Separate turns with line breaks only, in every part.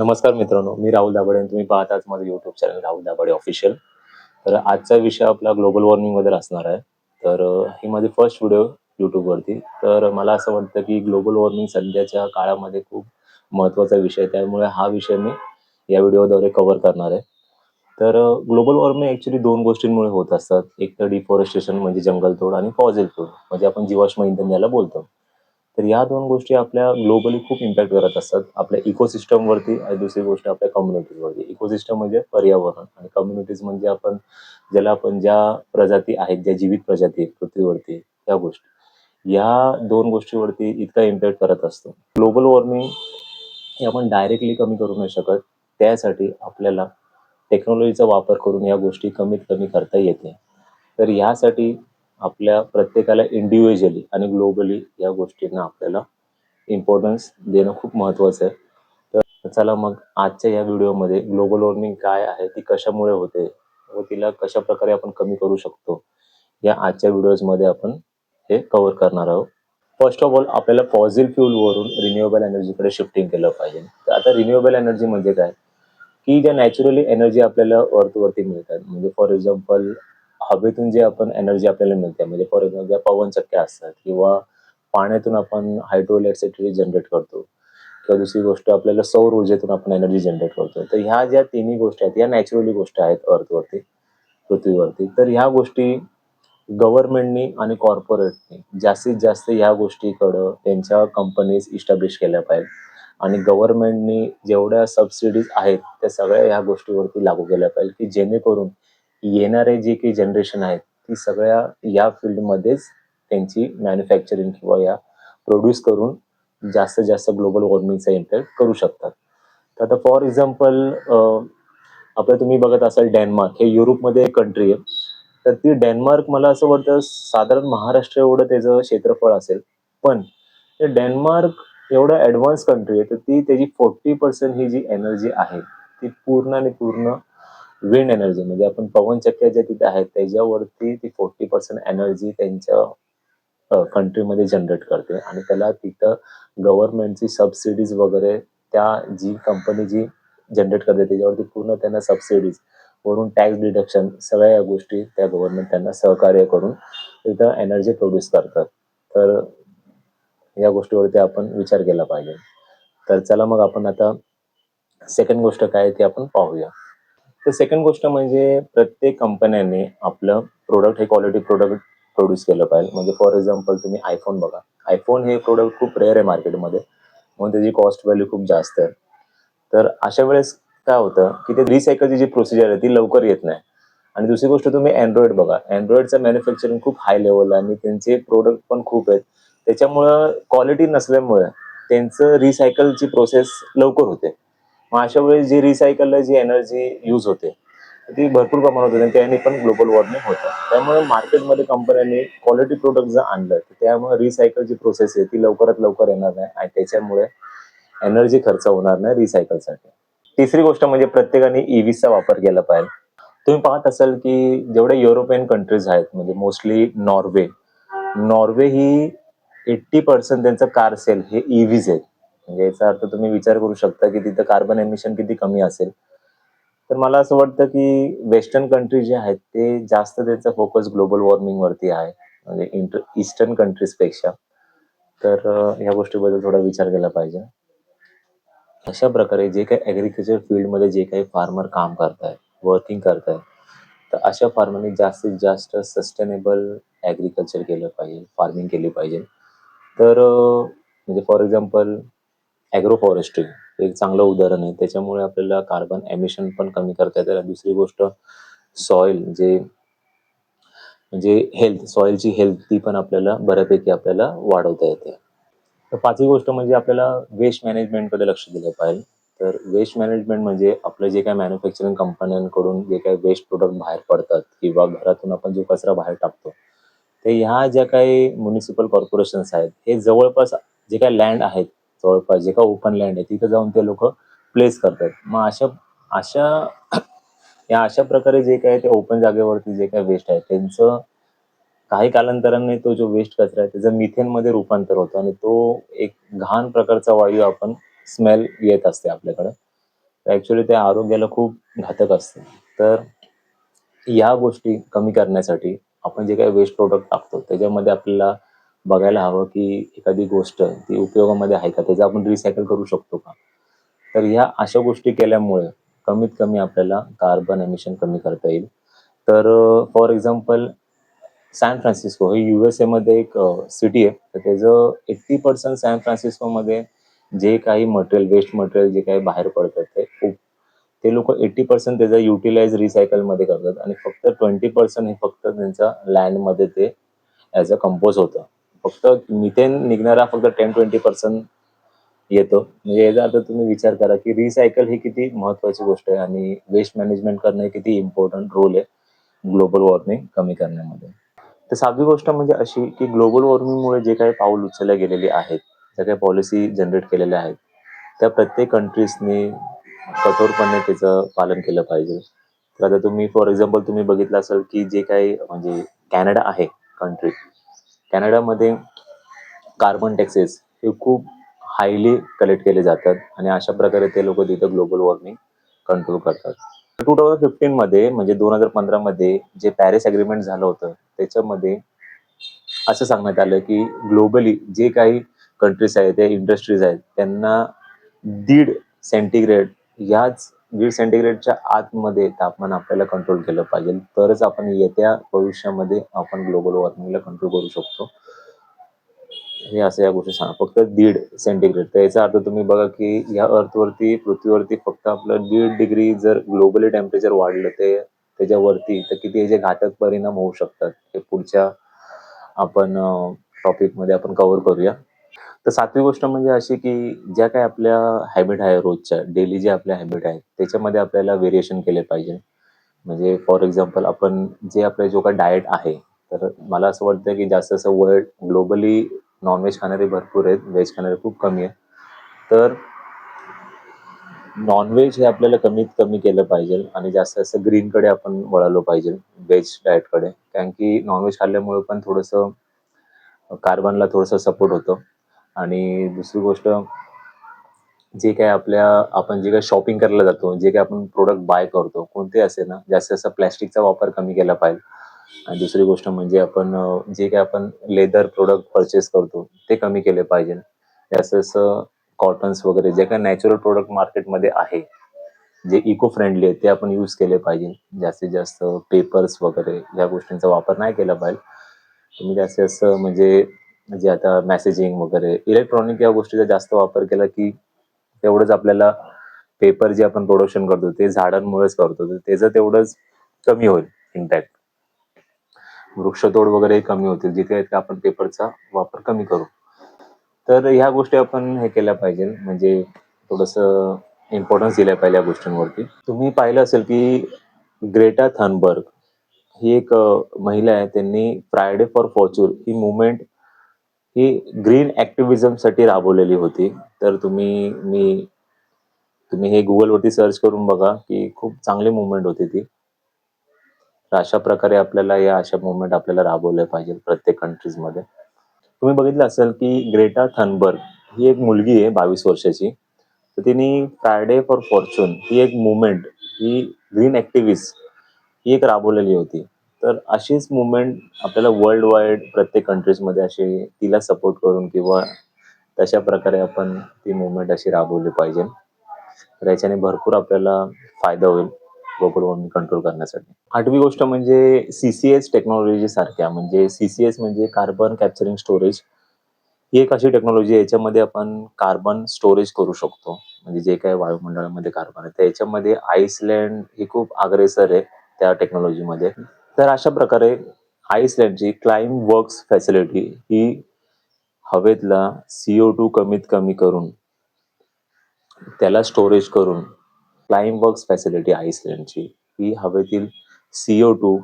नमस्कार मित्रांनो मी राहुल दाबडे आणि तुम्ही पाहताच माझं YouTube channel Rahul Dabde official तर आजचा विषय आपला ग्लोबल वॉर्मिंग वगैरे असणार आहे. तर ही माझी फर्स्ट व्हिडिओ युट्यूबवरती तर मला असं वाटतं की ग्लोबल वॉर्मिंग सध्याच्या काळामध्ये खूप महत्त्वाचा विषय त्यामुळे हा विषय मी या व्हिडिओद्वारे कव्हर करणार आहे. तर ग्लोबल वॉर्मिंग ऍक्च्युली दोन गोष्टींमुळे होत असतात. एक तर डिफॉरेस्टेशन म्हणजे जंगलतोड आणि फॉझिल तोड म्हणजे आपण जीवाश्म इंधन याला बोलतो. तर या दोन गोष्टी आपल्या ग्लोबली खूप इम्पॅक्ट करत असतात. आपल्या इकोसिस्टमवरती आणि दुसरी गोष्ट आपल्या कम्युनिटीजवरती इकोसिस्टम म्हणजे पर्यावरण आणि कम्युनिटीज म्हणजे आपण ज्याला आपण ज्या प्रजाती आहेत ज्या जीवित प्रजाती आहेत पृथ्वीवरती त्या गोष्टी. या दोन गोष्टीवरती इतका इम्पॅक्ट करत असतो. ग्लोबल वॉर्मिंग हे आपण डायरेक्टली कमी करू नाही शकत. त्यासाठी आपल्याला टेक्नॉलॉजीचा वापर करून या गोष्टी कमीत कमी करता येते. तर यासाठी आपल्या प्रत्येकाला इंडिव्हिज्युअली आणि ग्लोबली या गोष्टींना आपल्याला इम्पॉर्टन्स देणं खूप महत्वाचं आहे. तर चला मग आजच्या या व्हिडिओमध्ये ग्लोबल वॉर्मिंग काय आहे ती कशामुळे होते व तिला कशा प्रकारे आपण कमी करू शकतो या आजच्या व्हिडिओजमध्ये आपण हे कव्हर करणार आहोत. फर्स्ट ऑफ ऑल आपल्याला फॉझिल फ्युल वरून रिन्युएबल एनर्जीकडे शिफ्टिंग केलं पाहिजे. तर आता रिन्युएबल एनर्जी म्हणजे काय? की ज्या नॅचरली एनर्जी आपल्याला अर्थवरती मिळतात. म्हणजे फॉर एक्झाम्पल हवेतून जे आपण एनर्जी आपल्याला मिळते म्हणजे फॉर एक्झाम्पल ज्या पवनचक्क्या असतात किंवा पाण्यातून आपण हायड्रो इलेक्ट्रिसिटी जनरेट करतो किंवा दुसरी गोष्ट आपल्याला सौर ऊर्जेतून आपण एनर्जी जनरेट करतो. तर ह्या ज्या तिन्ही गोष्टी आहेत या नॅचरली गोष्टी आहेत अर्थवरती पृथ्वीवरती. तर ह्या गोष्टी गव्हर्नमेंटनी आणि कॉर्पोरेटनी जास्तीत जास्त ह्या गोष्टीकडं त्यांच्या कंपनीज इस्टॅब्लिश केल्या पाहिजेत. आणि गव्हर्नमेंटनी जेवढ्या सबसिडीज आहेत त्या सगळ्या ह्या गोष्टीवरती लागू केल्या पाहिजे की जेणेकरून येणारे जे काही जनरेशन आहेत ती सगळ्या या फील्डमध्येच त्यांची मॅन्युफॅक्चरिंग किंवा या प्रोड्यूस करून जास्तीत जास्त ग्लोबल वॉर्मिंगचा इम्पॅक्ट करू शकतात. तर आता फॉर एक्झाम्पल आपलं तुम्ही बघत असाल डेन्मार्क हे युरोपमध्ये एक कंट्री आहे. तर ती डेन्मार्क मला असं वाटतं साधारण महाराष्ट्र एवढं त्याचं क्षेत्रफळ असेल. पण ते डेन्मार्क एवढं ऍडव्हान्स कंट्री आहे तर ती त्याची फोर्टी पर्सेंट ही जी एनर्जी आहे ती पूर्ण आणि पूर्ण विंड एनर्जी म्हणजे आपण पवनचक्क्या ज्या तिथे आहेत त्याच्यावरती ती फोर्टी पर्सेंट एनर्जी त्यांच्या कंट्रीमध्ये जनरेट करते. आणि त्याला तिथं गव्हर्नमेंटची सबसिडीज वगैरे त्या जी कंपनी जी जनरेट करते त्याच्यावरती पूर्ण त्यांना सबसिडीज वरून टॅक्स डिडक्शन सगळ्या या गोष्टी त्या गव्हर्नमेंट त्यांना सहकार्य करून तिथं एनर्जी प्रोड्यूस करतात. तर या गोष्टीवरती आपण विचार केला पाहिजे. तर चला मग आपण आता सेकंड गोष्ट काय आहे ती आपण पाहूया. तर सेकंड गोष्ट म्हणजे प्रत्येक कंपन्यांनी आपलं प्रोडक्ट हे क्वालिटी प्रोडक्ट प्रोड्यूस केलं पाहिजे. म्हणजे फॉर एक्झाम्पल तुम्ही आयफोन बघा. आयफोन हे प्रोडक्ट खूप रेअर आहे मार्केटमध्ये म्हणून त्याची कॉस्ट व्हॅल्यू खूप जास्त आहे. तर अशा वेळेस काय होतं की ते रिसायकलची जी प्रोसिजर आहे ती लवकर येत नाही. आणि दुसरी गोष्ट तुम्ही अँड्रॉइड बघा. अँड्रॉइडचं मॅन्युफॅक्चरिंग खूप हाय लेवल आणि त्यांचे प्रोडक्ट पण खूप आहेत. त्याच्यामुळं क्वालिटी नसल्यामुळे त्यांचं रिसायकलची प्रोसेस लवकर होते. मग अशा वेळेस जी रिसायकलला जी एनर्जी यूज होते ती भरपूर प्रमाणात होते आणि त्याने पण ग्लोबल वॉर्मिंग होतं. त्यामुळे मार्केटमध्ये कंपन्यांनी क्वालिटी प्रोडक्ट जर आणलं तर त्यामुळे रिसायकलची प्रोसेस आहे ती लवकरात लवकर येणार नाही आणि त्याच्यामुळे एनर्जी खर्च होणार नाही रिसायकलसाठी तिसरी गोष्ट म्हणजे प्रत्येकाने e ईव्हीचा वापर केला पाहिजे. तुम्ही पाहत असाल की जेवढे युरोपियन कंट्रीज आहेत म्हणजे मोस्टली नॉर्वे नॉर्वे ही एट्टी पर्सेंट त्यांचं कार सेल हे e ईव्हीज आहेत. म्हणजे याचा अर्थ तुम्ही विचार करू शकता की तिथं कार्बन एमिशन किती कमी असेल. तर मला असं वाटतं की वेस्टर्न कंट्री जे आहेत ते जास्त त्यांचा फोकस ग्लोबल वॉर्मिंग वरती आहे. म्हणजे इंटर ईस्टर्न कंट्रीजपेक्षा. तर ह्या गोष्टीबद्दल थोडा विचार केला पाहिजे. अशा प्रकारे जे काही ऍग्रिकल्चर फील्डमध्ये जे काही फार्मर काम करताय वर्किंग करताय तर अशा फार्मरने जास्तीत जास्त सस्टेनेबल ॲग्रिकल्चर केलं पाहिजे फार्मिंग केली पाहिजे. तर म्हणजे फॉर एक्झाम्पल ॲग्रो फॉरेस्ट्री एक चांगलं उदाहरण आहे. त्याच्यामुळे आपल्याला कार्बन एमिशन पण कमी करता येतं. दुसरी गोष्ट सॉइल जे म्हणजे हेल्थ सॉइलची हेल्थ ती पण आपल्याला बऱ्यापैकी आपल्याला वाढवता येते. तर पाचवी गोष्ट म्हणजे आपल्याला वेस्ट मॅनेजमेंटकडे लक्ष दिलं पाहिजे. तर वेस्ट मॅनेजमेंट म्हणजे आपलं जे काही मॅन्युफॅक्चरिंग कंपन्यांकडून जे काही वेस्ट प्रोडक्ट बाहेर पडतात किंवा घरातून आपण जो कचरा बाहेर टाकतो ते ह्या ज्या काही म्युनिसिपल कॉर्पोरेशन्स आहेत हे जवळपास जे काही लँड आहेत जवळपास जे काही ओपन लँड आहे तिथं जाऊन ते लोक प्लेस करतात मग अशा अशा या अशा प्रकारे जे काही ते ओपन जागेवरती जे काही वेस्ट आहे त्यांचं काही कालांतराने तो जो वेस्ट कचरा आहे त्याचं मिथेन मध्ये रूपांतर होतं आणि तो एक घाण प्रकारचा वायू आपण स्मेल येत असते आपल्याकडे. ऍक्च्युली ते आरोग्याला खूप घातक असते. तर या गोष्टी कमी करण्यासाठी आपण जे काही वेस्ट प्रोडक्ट टाकतो त्याच्यामध्ये आपल्याला बघायला हवं की एखादी गोष्ट ती उपयोगामध्ये आहे का? त्याचं आपण रिसायकल करू शकतो का? तर ह्या अशा गोष्टी केल्यामुळे कमीत कमी आपल्याला कार्बन एमिशन कमी करता येईल. तर फॉर एक्झाम्पल सॅन फ्रान्सिस्को हे यू एसमध्ये एक सिटी आहे. तर त्याचं एट्टी पर्सेंट सॅन फ्रान्सिस्कोमध्ये जे काही मटेरियल वेस्ट मटेरियल जे काही बाहेर पडतात ते खूप ते लोक एट्टी पर्सेंट त्याचा युटिलाइज रिसायकलमध्ये करतात. आणि फक्त ट्वेंटी पर्सेंट हे फक्त त्यांच्या लँडमध्ये ते ॲज अ कंपोज होतं. फक्त मिथेन निघणारा फक्त टेन ट्वेंटी पर्सेंट येतो. म्हणजे याचा अर्थ तुम्ही विचार करा की रिसायकल ही किती महत्वाची गोष्ट आहे आणि वेस्ट मॅनेजमेंट करणं किती इम्पॉर्टंट रोल आहे ग्लोबल वॉर्मिंग कमी करण्यामध्ये. तर सातवी गोष्ट म्हणजे अशी की ग्लोबल वॉर्मिंगमुळे जे काही पाऊल उचलल्या गेलेली आहेत ज्या काही पॉलिसी जनरेट केलेल्या आहेत त्या प्रत्येक कंट्रीजने कठोरपणे त्याचं पालन केलं पाहिजे. तर आता तुम्ही फॉर एक्झाम्पल तुम्ही बघितलं असेल की जे काही म्हणजे कॅनडा आहे कंट्री कॅनडामध्ये कार्बन टॅक्सेस हे खूप हायली कलेक्ट केले जातात आणि अशा प्रकारे ते लोक तिथं ग्लोबल वॉर्मिंग कंट्रोल करतात. टू थाउजंड फिफ्टीन मध्ये म्हणजे दोन हजार पंधरा मध्ये जे पॅरिस अग्रीमेंट झालं होतं त्याच्यामध्ये असं सांगण्यात आलं की ग्लोबली जे काही कंट्रीज आहेत त्या इंडस्ट्रीज आहेत त्यांना दीड सेंटीग्रेड याच दीड सेंटीग्रेडच्या आतमध्ये तापमान आपल्याला कंट्रोल केलं पाहिजे. तरच आपण येत्या भविष्यामध्ये आपण ग्लोबल वॉर्मिंगला कंट्रोल करू शकतो. हे असं या गोष्टी सांगा. फक्त दीड सेंटीग्रेड. तर याचा अर्थ तुम्ही बघा की या अर्थवरती पृथ्वीवरती फक्त आपलं दीड डिग्री जर ग्लोबली टेम्परेचर वाढलं ते त्याच्यावरती तर किती याचे घातक परिणाम होऊ शकतात हे पुढच्या आपण टॉपिकमध्ये आपण कव्हर करूया. तर सातवी गोष्ट म्हणजे अशी की ज्या काही आपल्या हॅबिट आहे रोजच्या डेली जे आपल्या हॅबिट आहेत त्याच्यामध्ये आपल्याला व्हेरिएशन केले पाहिजे. म्हणजे फॉर एक्झाम्पल आपण जे आपल्या जो काही डाएट आहे तर मला असं वाटतं की जास्त असं वर्ल्ड ग्लोबली नॉनव्हेज खाणारे भरपूर आहेत व्हेज खाणारे खूप कमी आहे तर नॉनव्हेज हे आपल्याला कमीत कमी केलं पाहिजे आणि जास्त जास्त ग्रीनकडे आपण वळालो पाहिजे व्हेज डाएटकडे कारण की नॉनव्हेज खाल्ल्यामुळे पण थोडंसं कार्बनला थोडंसं सपोर्ट होतं. आणि दुसरी गोष्ट जे काय आपल्या आपण जे काही शॉपिंग करायला जातो जे काही आपण प्रोडक्ट बाय करतो कोणते असेल ना जास्तीत जास्त प्लॅस्टिकचा वापर कमी केला पाहिजे. आणि दुसरी गोष्ट म्हणजे आपण जे काही आपण लेदर प्रोडक्ट परचेस करतो ते कमी केले पाहिजे. जास्त असं कॉटन्स वगैरे जे काही नॅचरल प्रोडक्ट मार्केटमध्ये आहे जे इको फ्रेंडली आहे ते आपण यूज केले पाहिजे. जास्तीत जास्त पेपर्स वगैरे या गोष्टींचा वापर नाही केला पाहिजे. तुम्ही जास्तीत जास्त म्हणजे जे आता मेसेजिंग वगैरे इलेक्ट्रॉनिक या गोष्टीचा जास्त वापर केला की तेवढंच आपल्याला पेपर जे आपण प्रोडक्शन करतो ते झाडांमुळेच करतो. तर त्याचं तेवढंच कमी होईल इम्पॅक्ट वृक्षतोड वगैरे कमी होतील जिथे आपण पेपरचा वापर कमी करू. तर ह्या गोष्टी आपण हे केल्या पाहिजे म्हणजे थोडस इम्पॉर्टन्स दिल्या पाहिजे या गोष्टींवरती. तुम्ही पाहिलं असेल की ग्रेटा थनबर्ग ही एक महिला आहे. त्यांनी फ्रायडे फॉर फॉर्च्यून ही मुवमेंट ही ग्रीन ऍक्टिव्हिझमसाठी राबवलेली होती. तर तुम्ही मी तुम्ही हे गुगलवरती सर्च करून बघा की खूप चांगली मुवमेंट होती ती. तर अशा प्रकारे आपल्याला या अशा मुवमेंट आपल्याला राबवल्या पाहिजे प्रत्येक कंट्रीजमध्ये तुम्ही बघितलं असेल की ग्रेटा थनबर्ग ही एक मुलगी आहे बावीस वर्षाची. तर तिने फ्रायडे फॉर फॉर्च्यून ही एक मुवमेंट ही ग्रीन ऍक्टिव्हिस्ट ही एक राबवलेली होती. तर अशीच मुवमेंट आपल्याला वर्ल्ड वाईड प्रत्येक कंट्रीजमध्ये अशी तिला सपोर्ट करून किंवा तशा प्रकारे आपण ती मुवमेंट अशी राबवली पाहिजे. तर याच्याने भरपूर आपल्याला फायदा होईल ग्लोबल वॉर्मिंग कंट्रोल करण्यासाठी. आठवी गोष्ट म्हणजे सीसीएस टेक्नॉलॉजी सारख्या म्हणजे सीसीएस म्हणजे कार्बन कॅप्चरिंग स्टोरेज ही एक अशी टेक्नॉलॉजी आहे याच्यामध्ये आपण कार्बन स्टोरेज करू शकतो. म्हणजे जे काही वायुमंडळामध्ये कार्बन आहे त्याच्यामध्ये आईसलँड ही खूप अग्रेसर आहे त्या टेक्नॉलॉजीमध्ये तर अशा प्रकारे आईसलँडची क्लाइम वर्क्स फॅसिलिटी ही हवेतला सीओ टू कमीत कमी करून त्याला स्टोरेज करून क्लाइम वर्क्स फॅसिलिटी आईसलँडची ही हवेतील सीओ टू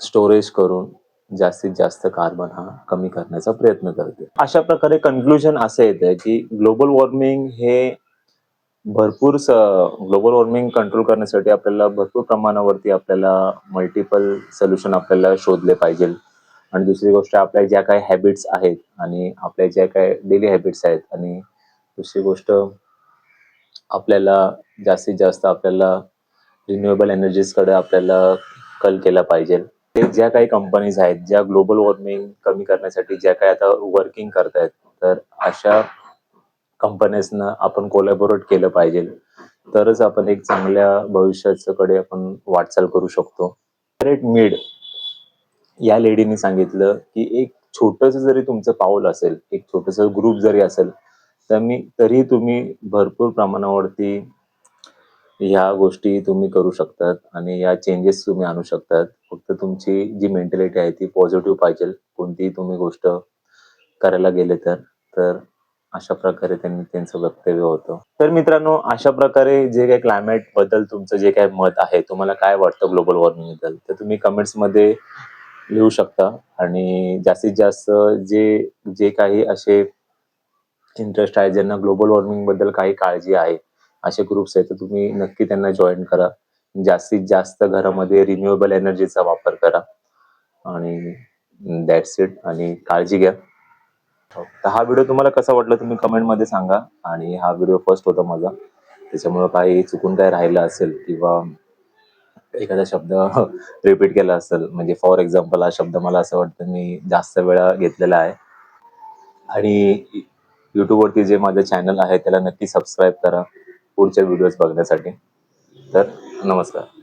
स्टोरेज करून जास्तीत जास्त कार्बन हा कमी करण्याचा प्रयत्न करते. अशा प्रकारे कन्क्लुजन असं येतं की ग्लोबल वॉर्मिंग हे भरपूर ग्लोबल वॉर्मिंग कंट्रोल करण्यासाठी आपल्याला भरपूर प्रमाणावरती आपल्याला मल्टिपल सोल्युशन आपल्याला शोधले पाहिजे. आणि दुसरी गोष्ट आपल्या ज्या काही हॅबिट्स आहेत आणि आपल्या ज्या काही डेली हॅबिट्स आहेत आणि दुसरी गोष्ट आपल्याला जास्तीत जास्त आपल्याला रिन्युएबल एनर्जीजकडे आपल्याला कल केला पाहिजे. ते ज्या काही कंपनीज आहेत ज्या ग्लोबल वॉर्मिंग कमी करण्यासाठी ज्या काही आता वर्किंग करतायत तर अशा कंपन्यासनं आपण कोलॅबोरेट केलं पाहिजे. तरच आपण एक चांगल्या भविष्याकडे आपण वाटचाल करू शकतो. मिड या लेडीने सांगितलं की एक छोटस जरी तुमचं पाऊल असेल एक छोटस ग्रुप जरी असेल तर मी तरी तुम्ही भरपूर प्रमाणावरती ह्या गोष्टी तुम्ही करू शकतात आणि या चेंजेस तुम्ही आणू शकतात. फक्त तुमची जी मेंटॅलिटी आहे ती पॉझिटिव्ह पाहिजे. कोणतीही तुम्ही गोष्ट करायला गेले तर तर अशा प्रकारे त्यांनी त्यांचं वक्तव्य होतं. तर मित्रांनो अशा प्रकारे जे काही क्लायमेटबद्दल तुमचं जे काही मत आहे तुम्हाला काय वाटतं ग्लोबल वॉर्मिंगबद्दल? तर तुम्ही कमेंट्समध्ये लिहू शकता. आणि जास्तीत जास्त जे जे काही असे इंटरेस्ट आहे ज्यांना ग्लोबल वॉर्मिंगबद्दल काही काळजी आहे असे ग्रुप्स आहेत तर तुम्ही नक्की त्यांना जॉईन करा. जास्तीत जास्त घरामध्ये रिन्युएबल एनर्जीचा वापर करा. आणि दॅट्स इट आणि काळजी घ्या. तर हा व्हिडिओ तुम्हाला कसा वाटला तुम्ही कमेंटमध्ये सांगा. आणि हा व्हिडिओ फर्स्ट होता माझा. त्याच्यामुळे काही चुकून काय राहिलं असेल किंवा एखादा शब्द रिपीट केला असेल. म्हणजे फॉर एक्झाम्पल हा शब्द मला असं वाटतं मी जास्त वेळा घेतलेला आहे. आणि युट्यूबवरती जे माझं चॅनल आहे त्याला नक्की सबस्क्राईब करा पुढच्या व्हिडिओज बघण्यासाठी. तर नमस्कार.